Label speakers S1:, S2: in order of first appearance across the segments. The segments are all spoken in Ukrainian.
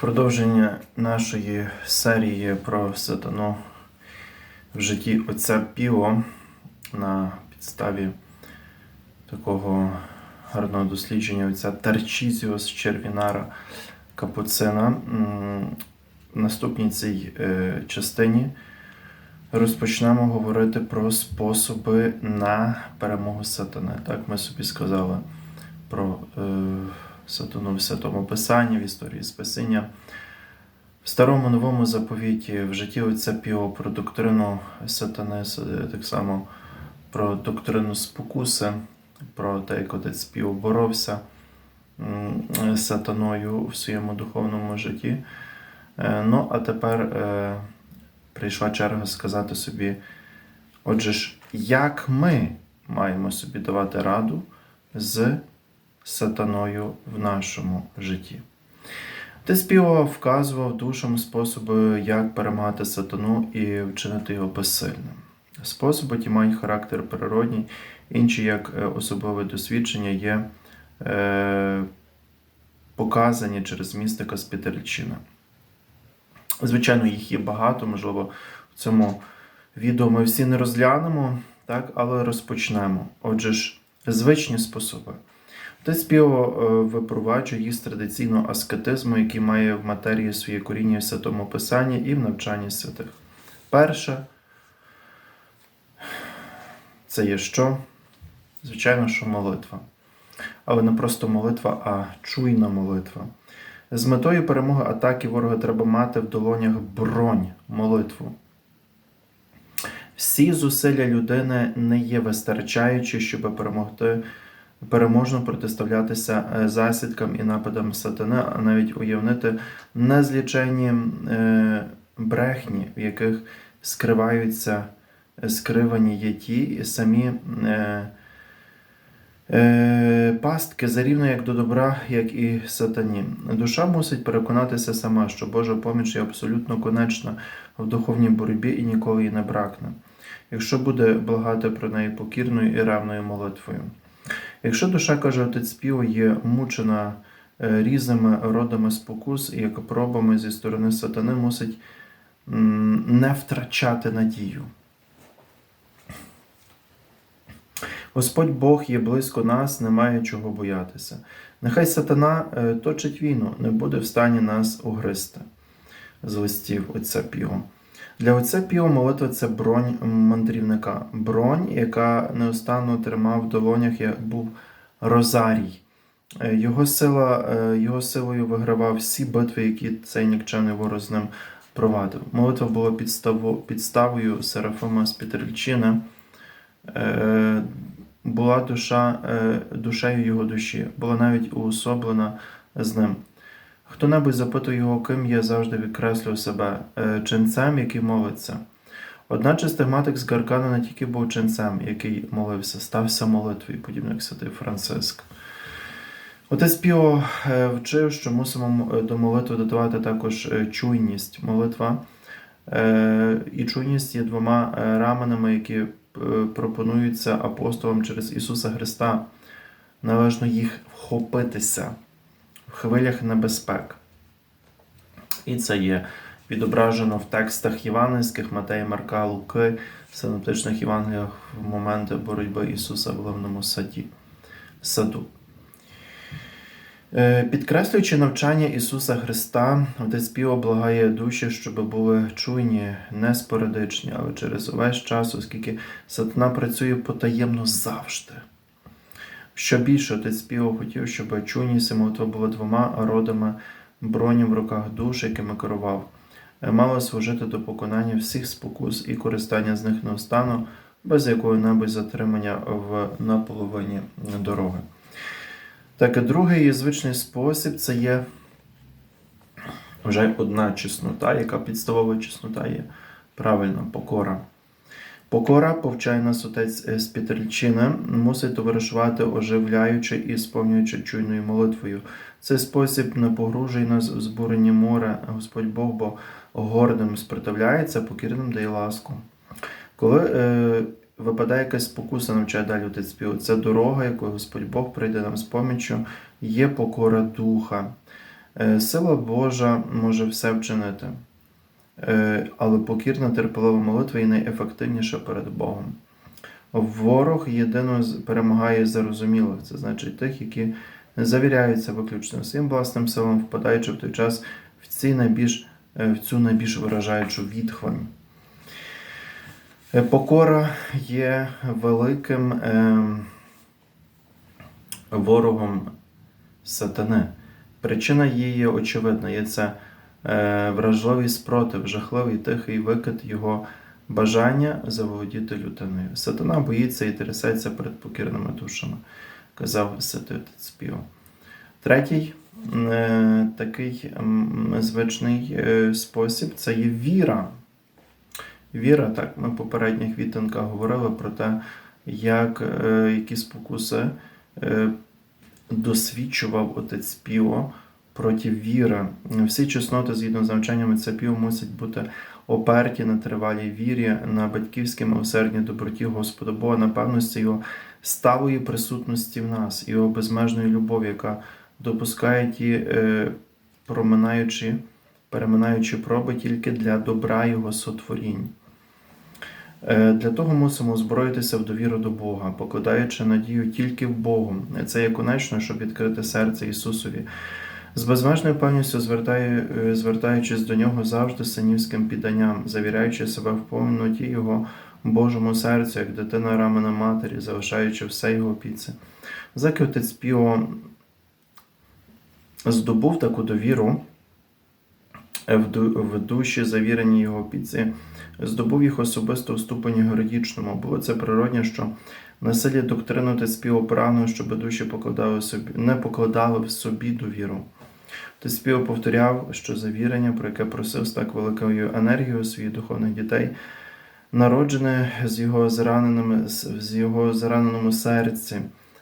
S1: Продовження нашої серії про сатану в житті отця Піо на підставі такого гарного дослідження отця Тарчізіо з Червінара Капуцина. В наступній цій е, частині розпочнемо говорити про способи на перемогу сатани. Так ми собі сказали про е, сатану в Святому Писанні, в історії Спасіння. В старому новому заповіті в житті отця Піо про доктрину сатани, так само про доктрину спокуси, про те, як отець Піо боровся сатаною в своєму духовному житті. Е, Ну, а тепер е, прийшла черга сказати собі, отже ж, як ми маємо собі давати раду з сатаною в нашому житті. Ти співав, вказував душам способи, як перемагати сатану і вчинити його безсильним. Способи ті мають характер природній, інші, як е, особливе досвідчення, є е, показані через містика Спітерльчина. Звичайно, їх є багато, можливо, в цьому відео ми всі не розглянемо, так, але розпочнемо. Отже ж, звичні способи. Отець Піо е, випроваджує їх з традиційного аскетизму, який має в матерії своє коріння в святому Писанні і в навчанні святих. Перше, це є що? Звичайно, що молитва. Але не просто молитва, а чуйна молитва. З метою перемоги атаки ворога треба мати в долонях бронь, молитву. Всі зусилля людини не є вистачаючі, щоб перемогти переможно протиставлятися е, засідкам і нападам сатани, а навіть уявнити незліченні е, брехні, в яких скриваються, е, скривані є ті і самі пастки зарівно як до добра, як і сатані. Душа мусить переконатися сама, що Божа поміч є абсолютно конечна в духовній боротьбі і ніколи її не бракне, якщо буде благати про неї покірною і ревною молитвою. Якщо душа, каже отець Піо, є мучена е, різними родами спокус і як пробами зі сторони сатани, мусить не втрачати надію. Господь Бог є близько нас, немає чого боятися. Нехай сатана е, точить війну, не буде в стані нас угристи. З листів отця Піо. Для отця Піо молитва це бронь мандрівника. Бронь, яка неустанно тримав в долонях, як був Розарій. Е, Його, сила, е, його силою вигравав всі битви, які цей нікчемний ворог з ним провадив. Молитва була підставо, підставою Серафима Спітерільчина. Е, Була душа, душею його душі, була навіть уособлена з ним. Хто-небудь запитує його, ким є, завжди відкреслював себе е, ченцем, який молиться. Одначе стигматик з Гаркана не тільки був ченцем, який молився, стався молитвою, подібно як святий Франциск. Отець Піо е, вчив, що мусимо е, до молитви додавати також чуйність. Молитва і чуйність є двома раменами, які пропонуються апостолам через Ісуса Христа. Належно їх вхопитися хвилях небезпек. І це є відображено в текстах євангельських Матея, Марка, Луки, синоптичних Євангеліях в моменти боротьби Ісуса в Ливному саді, саду. Е, Підкреслюючи навчання Ісуса Христа, отець Піо благає душі, щоб були чуйні, не спорадичні, але через увесь час, оскільки сатана працює потаємно завжди. Що більше, отець Піо хотів, щоб чуйність і молитва були двома родами броні в руках душ, якими керував, Е, мала служити до поконання всіх спокус і користання з них неустанно, без якого-небудь затримання в наполовині дороги. Так, і другий є звичний спосіб це є вже одна чеснота, яка підставова чеснота є правильно, покора. Покора, повчає нас отець е, з Петрильчини, мусить товаришувати, оживляючи і сповнюючи чуйною молитвою. Цей спосіб не погружує нас в збурені море, Господь Бог, бо гордим спротивляється, покірним дає ласку. Коли е, випадає якась спокуса, навчає далі отець Піо, це дорога, якою Господь Бог прийде нам з поміччю, є покора духа. Е, Сила Божа може все вчинити, але покірна терпелива молитва є найефективніша перед Богом. Ворог єдино перемагає зарозумілих, це значить тих, які завіряються виключно своїм власним силам, впадаючи в той час в, ці найбільш, е, в цю найбільш виражаючу відхвань. Е, Покора є великим е, ворогом сатани. Причина її очевидна. Є це е, вражливий спротив, жахливий тихий викид його бажання заволодіти людиною. Сатана боїться і трясеться перед покірними душами, казав Отець Третій е, такий звичний е, спосіб це є віра. Віра, так, ми в попередніх відтинках говорили про те, як які спокуси досвідчував отець Піо проти віри. Всі чесноти, згідно з навчаннями Піо, мусять бути оперті на тривалій вірі, на батьківській милосердній доброті Господа Бога, на певності його сталої присутності в нас, його безмежної любові, яка допускає ті е, проминаючі, переминаючі проби тільки для добра Його сотворінь. Е, Для того мусимо озброїтися в довіру до Бога, покладаючи надію тільки в Богу. Це є конечно, щоб відкрити серце Ісусові. З безмежною певністю е, звертаючись до нього завжди синівським підданням, завіряючи себе в повноті Його Божому серцю, як дитина рамена матері, залишаючи все його опіці. Заки отець Піо здобув таку довіру е, в душі, завірені його опіці, здобув їх особисто у ступені героїчному. Було це природне, що на доктрину отець Піо прагнув, щоб душі покладали собі, не покладали в собі довіру. Отець Піо повторяв, що завірення, про яке просив з так великою енергією своїх духовних дітей, народжене з його зраненими з його зраненому серці,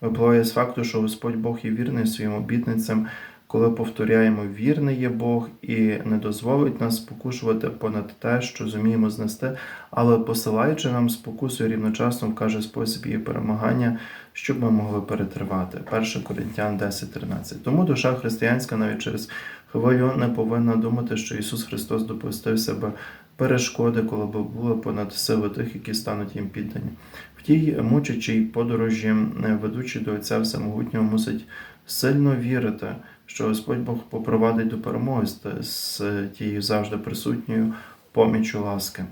S1: випливає з факту, що Господь Бог є вірний своїм обітницям, коли повторяємо вірний є Бог і не дозволить нас спокушувати понад те, що зуміємо знести, але посилаючи нам спокусу, рівночасно вкаже спосіб її перемагання, щоб ми могли перетривати. 1 Коринтян 10.13. Тому душа християнська навіть через хвилю не повинна думати, що Ісус Христос допустив себе перешкоди, коли б були понад сили тих, які стануть їм піддані. В тій мучачій подорожі, е, ведучи до Отця Всемогутнього, мусить сильно вірити, що Господь Бог попровадить до перемоги з, тією завжди присутньою поміччю ласки.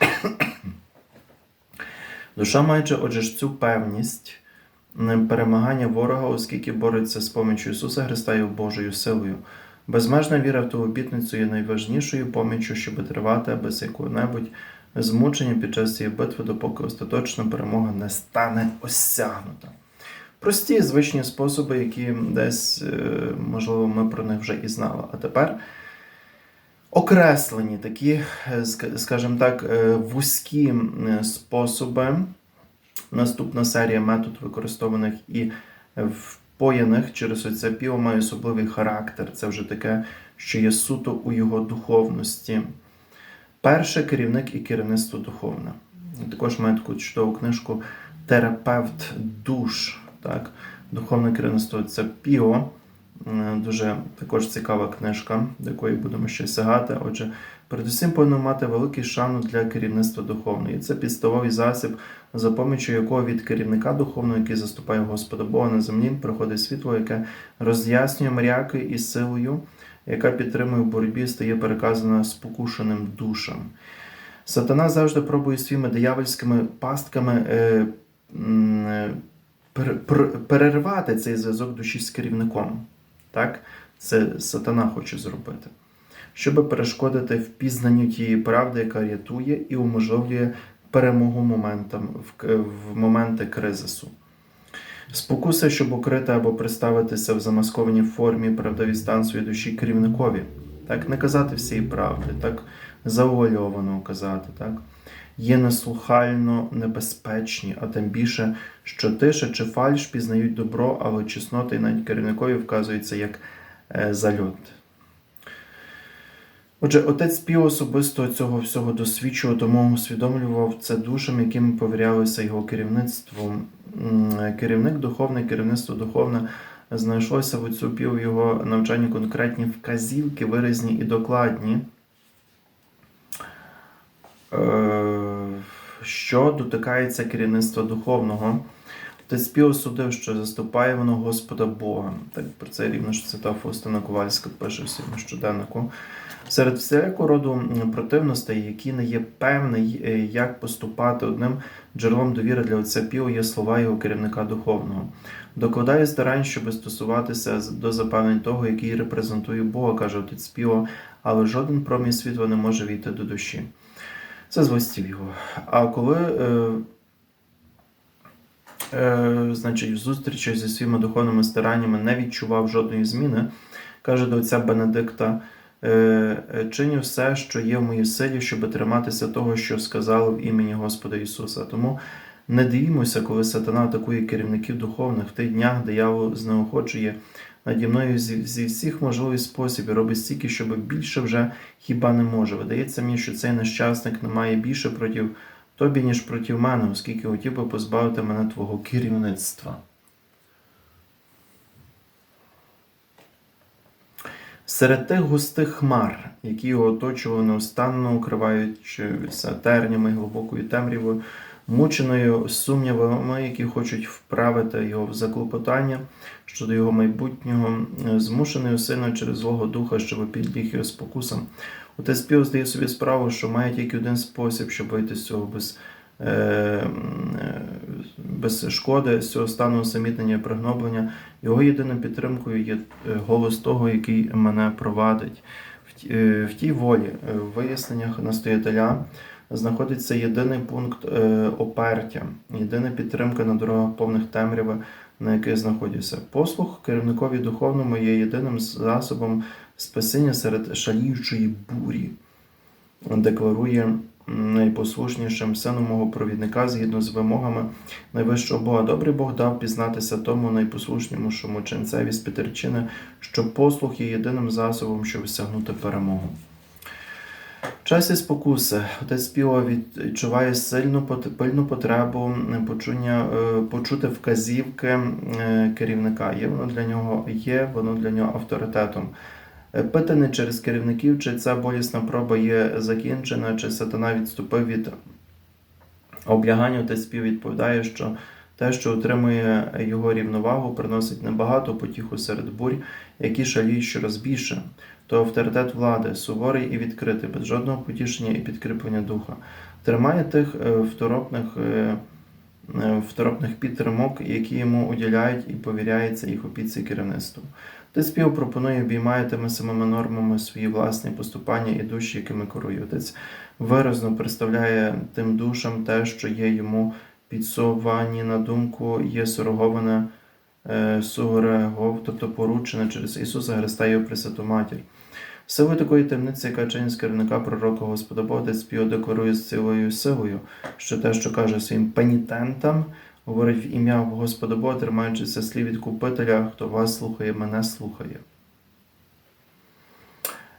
S1: Душа маючи, отже ж цю певність перемагання ворога, оскільки бореться з поміччю Ісуса Христа і Божою силою. Безмежна віра в ту обітницю є найважнішою поміччю, щоб тривати без якого-небудь змучення під час цієї битви, допоки остаточна перемога не стане осягнута. Прості звичні способи, які десь, е, можливо, ми про них вже і знали. А тепер окреслені такі, е, скажімо так, е, вузькі способи. Наступна серія метод використованих і впоєних через оце піо має особливий характер. Це вже таке, що є суто у його духовності. Перше керівник і керівництво духовне. Також має таку чудову книжку Терапевт душ. Так? Духовне керівництво це Піо. Е, Дуже також цікава книжка, до якої будемо ще сягати. Отже, передусім повинно мати великий шану для керівництва духовного. І це підставовий засіб, за помічю якого від керівника духовного, який заступає Господа Бога на землі, приходить світло, яке роз'яснює мряки і силою, яка підтримує в боротьбі, стає переказана спокушеним душам. Сатана завжди пробує своїми диявольськими пастками е, е, пер- пер- перервати цей зв'язок душі з керівником. Так? Це сатана хоче зробити. Щоб перешкодити впізнанню тієї правди, яка рятує і уможливлює перемогу моментам, в, моменти кризису. Спокуса, щоб укрити або представитися в замаскованій формі правдиві стан своєї душі керівникові. Так, не казати всієї правди, так завуальовано казати, так є неслухально небезпечні, а тим більше, що тиша чи фальш пізнають добро, але чесноти навіть керівникові вказується як е, зальот. Отже, отець Піо особисто цього всього досвідчував, тому усвідомлював це душам, яким повірялося його керівництву. М, Керівник духовний, керівництво духовне знайшлося в отцю Піо в його навчанні конкретні вказівки, виразні і докладні, е, що дотикається керівництва духовного. Отець Піо судив, що заступає воно Господа Бога. Так про це рівно ж цитав Фаустина Ковальська, пише в своєму щоденнику. Серед всякого роду противностей, які не є певний, е, як поступати одним джерелом довіри для отця Піо є слова його керівника духовного. Докладає старань, щоб стосуватися до запевнень того, який репрезентує Бога, каже отець Піо, але жоден промінь світла не може війти до душі. Це з листів його. А коли е, е, значить, в зустрічі зі своїми духовними стараннями не відчував жодної зміни, каже до отця Бенедикта, чиню все, що є в моїй силі, щоб триматися того, що сказали в імені Господа Ісуса. Тому не дивімося, коли сатана атакує керівників духовних в тих днях, диявол знеохочує наді мною зі, всіх можливих способів, робить стільки, щоб більше вже хіба не може. Видається мені, що цей нещасник не має більше проти тобі, ніж проти мене, оскільки хотів би позбавити мене твого керівництва. Серед тих густих хмар, які його оточували неустанно, укриваючи все тернями, глибокою темрявою, мученою сумнівами, які хочуть вправити його в заклопотання щодо його майбутнього, змушеною сильно через злого духа, щоб підліг його спокусам. Отець Піо здає собі справу, що має тільки один спосіб, щоб вийти з цього без, е, е, без шкоди, з цього стану усамітнення і пригноблення. Його єдиною підтримкою є е, голос того, який мене провадить. В, е, тій волі, е, в виясненнях настоятеля знаходиться єдиний пункт опертя, єдина підтримка на дорогах повних темряви, на яких знаходжуся. Послух керівникові духовному є єдиним засобом спасіння серед шаліючої бурі, декларує найпослушнішим сином мого провідника згідно з вимогами найвищого Бога. Добрий Бог дав пізнатися тому найпослушнішому ченцеві з Петерчини, що послух є єдиним засобом, щоб осягнути перемогу. В часі спокуси отець Піо відчуває сильну пильну потребу почуття, е, почути вказівки е, керівника. Є воно для нього є, воно для нього авторитетом. Е, Питане через керівників, чи ця болісна проба є закінчена, чи сатана відступив від облягання, отець Піо відповідає, що те, що утримує його рівновагу, приносить небагато потіху серед бурь, які шаліють щораз більше то авторитет влади, суворий і відкритий, без жодного потішення і підкріплення духа, тримає тих е, второпних, е, второпних підтримок, які йому уділяють і повіряється їх опіці керівництву. Піо пропонує обіймає тими самими нормами свої власні поступання і душі, якими керує. Отець виразно представляє тим душам те, що є йому підсовані на думку, є сороговане е, сугорегов, тобто поручене через Ісуса Христа його Пресвяту Матір. Силою такої темниці, яка чинить керівника пророка Господа Бога, Отець Піо декларує з цілою силою, що те, що каже своїм пенітентам, говорить в ім'я Господа Бога, тримаючися слів від Купителя, хто вас слухає, мене слухає.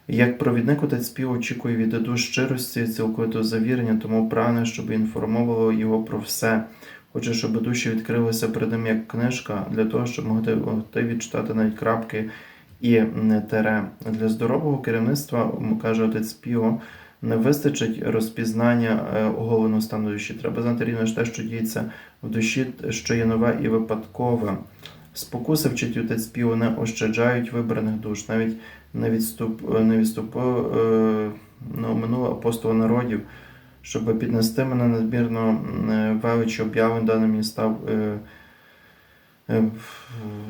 S1: Як провідник отець Піо очікує від душ щирості і цілковитого завірення, тому прагне, щоб інформовало його про все. Хоче, щоб душі відкрилися перед ним як книжка, для того, щоб могти, відчитати навіть крапки і тере. Для здорового керівництва, каже отець Піо, не вистачить розпізнання е, оголеного стану душі. Треба знати рівно ж те, що діється в душі, що є нове і випадкове. Спокуси вчить отець Піо не ощаджають вибраних душ, навіть не відступ, не відступив е, ну, минулого апостола народів, щоб піднести мене надмірно е, величі об'явин, дане мені став е, е,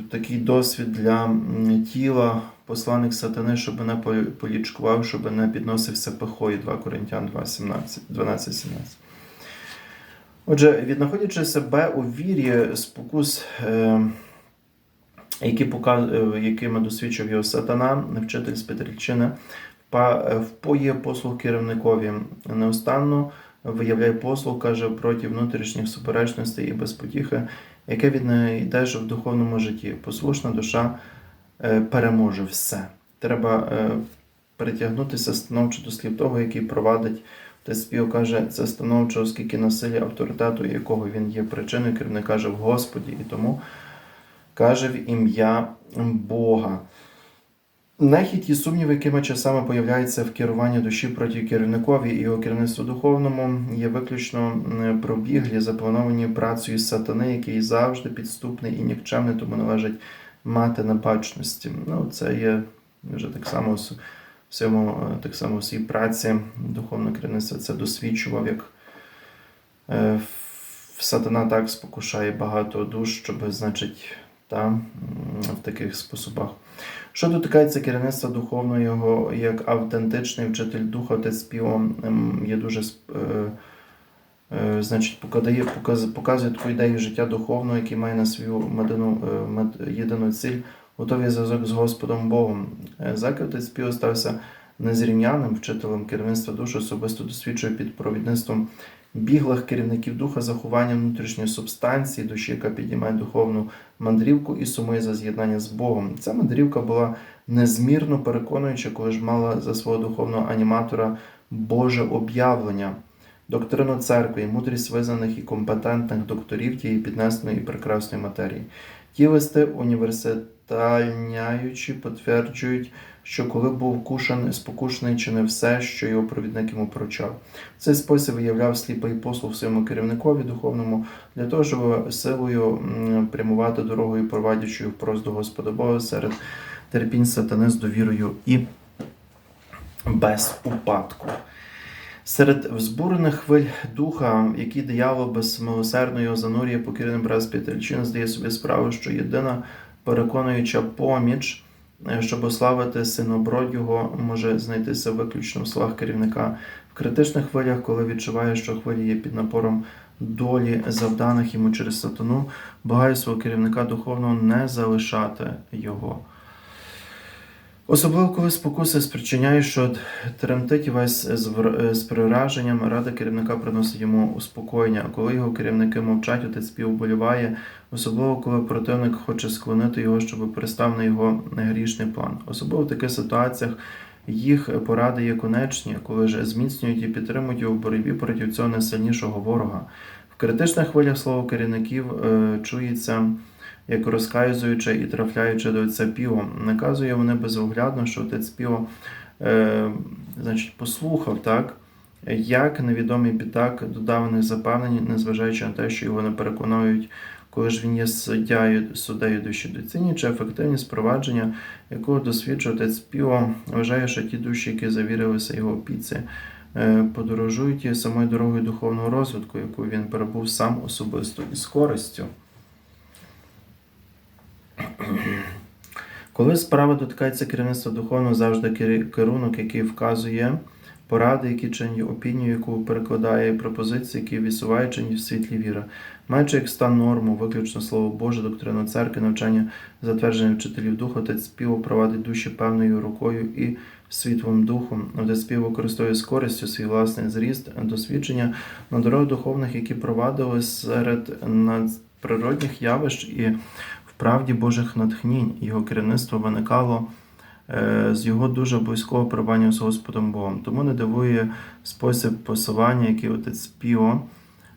S1: такий досвід для тіла, посланник сатани, щоб не полічкував, щоб не підносився пихою 2 Коринтян 2.17, 12-17. Отже, віднаходячи себе у вірі, спокус, е, які показ, е, якими досвідчив його сатана, вчитель з Петрівчини, впа- впоє послуг керівникові. Неустанно виявляє послуг, каже, проти внутрішніх суперечностей і безпотіхи, яке віднайдеш в духовному житті. Послушна душа е, переможе все. Треба е, притягнутися становчо до слів того, який провадить. Отець спів каже, це становчо, оскільки насилля авторитету, якого він є причиною, керівник каже в Господі, і тому каже в ім'я Бога. Нехід і сумніви, якими часами появляються в керуванні душі проти керівникові і його керівництву духовному, є виключно пробіглі, заплановані працею сатани, який завжди підступний і нікчемний, тому належить мати на бачності. Ну, це є вже так само всьому, е, так само в своїй праці духовного керівництва це досвідчував, як е, сатана так спокушає багато душ, щоб, значить, та, в таких способах. Що дотикається керівництва духовного, його як автентичний вчитель духа, отець Піо ем, є дуже е, е, значить, показує, показує таку ідею життя духовного, який має на свою медину, е, мед- єдину ціль, готовий зв'язок з Господом Богом. Отець Піо стався незрівняним вчителем керівництва душі, особисто досвідчує під провідництвом біглих керівників духа заховання внутрішньої субстанції душі, яка підіймає духовну мандрівку і сумує за з'єднання з Богом. Ця мандрівка була незмірно переконуюча, коли ж мала за свого духовного аніматора Боже об'явлення, доктрину церкви мудрість визнаних і компетентних докторів тієї піднесеної і прекрасної матерії. Ті листи університальняючи підтверджують, що коли був кушаний, спокушений чи не все, що його провідник йому прочав. В цей спосіб виявляв сліпий послуг своєму керівникові духовному для того, щоб силою прямувати дорогою, провадячою впрост до Господа Бога серед терпінь сатани з довірою і без упадку. Серед взбурених хвиль духа, які диявол безмилосердно його занурює, покірним брат Петричина здає собі справу, що єдина переконуюча поміч, е, щоб ославити синоброд його, може знайтися виключно в словах керівника. В критичних хвилях, коли відчуває, що хвилі є під напором долі, завданих йому через сатану, благає свого керівника духовного не залишати його. Особливо, коли спокуси спричиняє, що тремтить весь з, прираженням, рада керівника приносить йому успокоєння. А коли його керівники мовчать, отець співболіває, особливо коли противник хоче склонити його, щоб перестав на його грішний план. Особливо в таких ситуаціях їх поради є конечні, коли ж зміцнюють і підтримують його в боротьбі проти цього найсильнішого ворога. В критичних хвилях слово керівників е, чується як розказуючи і трафляючи до отця Піо. Наказує вони безоглядно, що отець Піо е, значить, послухав, так, як невідомий підак додаваних запевнень, незважаючи на те, що його не переконують, коли ж він є суддяю, суддею душі доцінюючи ефективність провадження, якого досвідчує отець Піо, вважає, що ті душі, які завірилися його опіці, е, подорожують і самою дорогою духовного розвитку, яку він перебув сам особисто і з користю. Коли справа дотикається керівництва духовного, завжди керунок, який вказує поради, які чинять опінію, яку перекладає пропозиції, які вісуває чинять в світлі віра. Маючи як стан норму, виключно слово Боже, доктрину церкви, навчання затвердження вчителів духу, отець співу провадить душі певною рукою і світлом духом. Отець спів використовує з користю свій власний зріст, досвідчення на дорогах духовних, які провадили серед надприродних явищ і правді Божих натхнінь. Його керівництво виникало е, з його дуже близького перебування з Господом Богом. Тому не дивує спосіб посилання, який отець Піо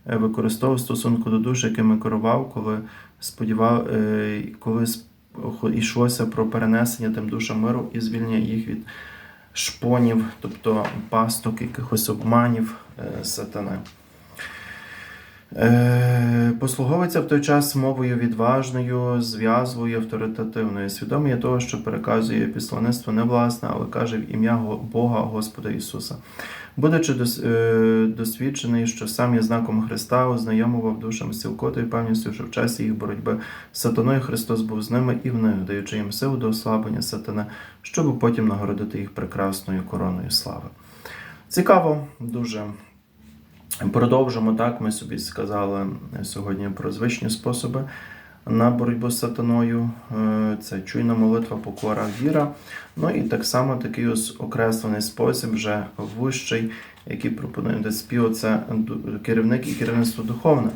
S1: е, використовував стосунку до душ, якими керував, коли сподівав, е, коли йшлося про перенесення тим душам миру і звільнення їх від шпонів, тобто пасток, якихось обманів сатани. Е, Послуговується в той час мовою відважною, зв'язливою, авторитативною. Свідомий того, що переказує післанництво не власне, але каже в ім'я Бога Господа Ісуса. Будучи е, досвідчений, що сам є знаком Христа, ознайомував душам з цілкотою певністю, що в часі їх боротьби з сатаною Христос був з ними і в них, даючи їм силу до ослаблення сатани, щоб потім нагородити їх прекрасною короною слави. Цікаво, дуже. Продовжимо так. Ми собі сказали сьогодні про звичні способи на боротьбу з сатаною. Е, Це чуйна молитва, покора, віра. Ну і так само такий ось окреслений спосіб, вже вищий, який пропонує Деспіо, це керівник і керівництво духовне.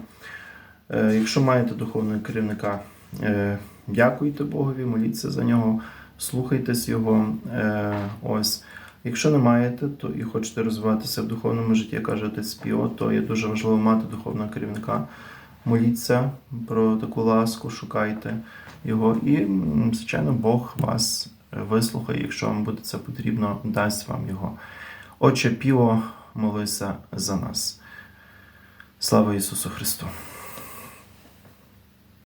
S1: Е, Якщо маєте духовного керівника, е, дякуйте Богові, моліться за нього, слухайтесь його. Ось. Якщо не маєте, то і хочете розвиватися в духовному житті, каже отець Піо, то є дуже важливо мати духовного керівника, моліться про таку ласку, шукайте його. І, звичайно, Бог вас вислухає, якщо вам буде це потрібно, дасть вам його. Отче Піо, молися за нас. Слава Ісусу Христу!